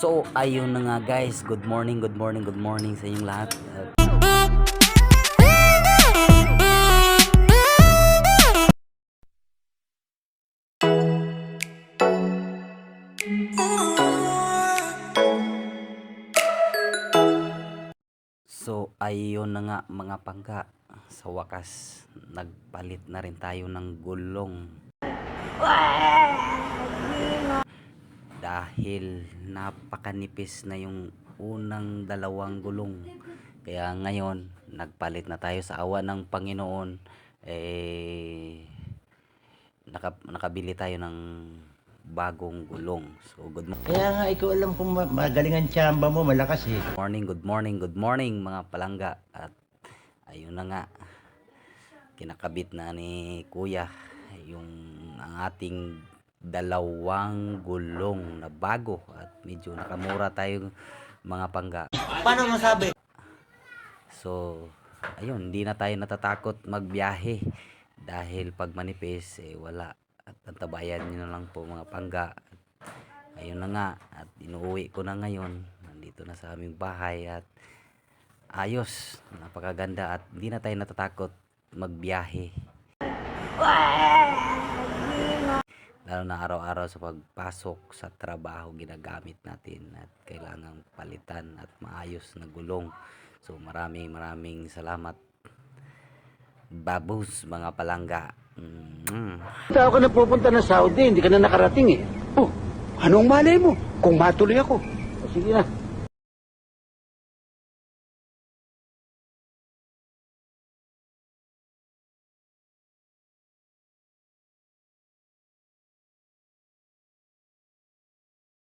So, ayun na nga guys. Good morning, good morning, good morning sa inyong lahat. At So, ayun na nga mga pangga. Sa wakas, nagpalit na rin tayo ng gulong. Dahil napakanipis na yung unang dalawang gulong. Kaya ngayon, nagpalit na tayo sa awa ng Panginoon. Eh, naka, nakabili tayo ng bagong gulong. So, good morning. Kaya nga, ikaw alam kung ma- magaling ang tsamba mo, malakas eh. morning, good morning, good morning mga palangga. At ayun na nga, kinakabit na ni Kuya yung ang ating dalawang gulong na bago at medyo nakamura tayo mga pangga. Paano masabi? So, ayun, hindi na tayo natatakot magbiyahe dahil pag manipis, eh wala. At antabayan nyo na lang po mga pangga. At, ayun na nga, at inuwi ko na ngayon. Nandito na sa aming bahay at ayos, napakaganda at hindi na tayo natatakot magbiyahe. Lalo na araw-araw sa pagpasok sa trabaho ginagamit natin at kailangang palitan at maayos na gulong. So maraming maraming salamat. Babus mga palangga. Mm. Tao na pupunta ng Saudi, hindi ka na nakarating eh. Oh, anong malay mo kung matuloy ako? O, sige na,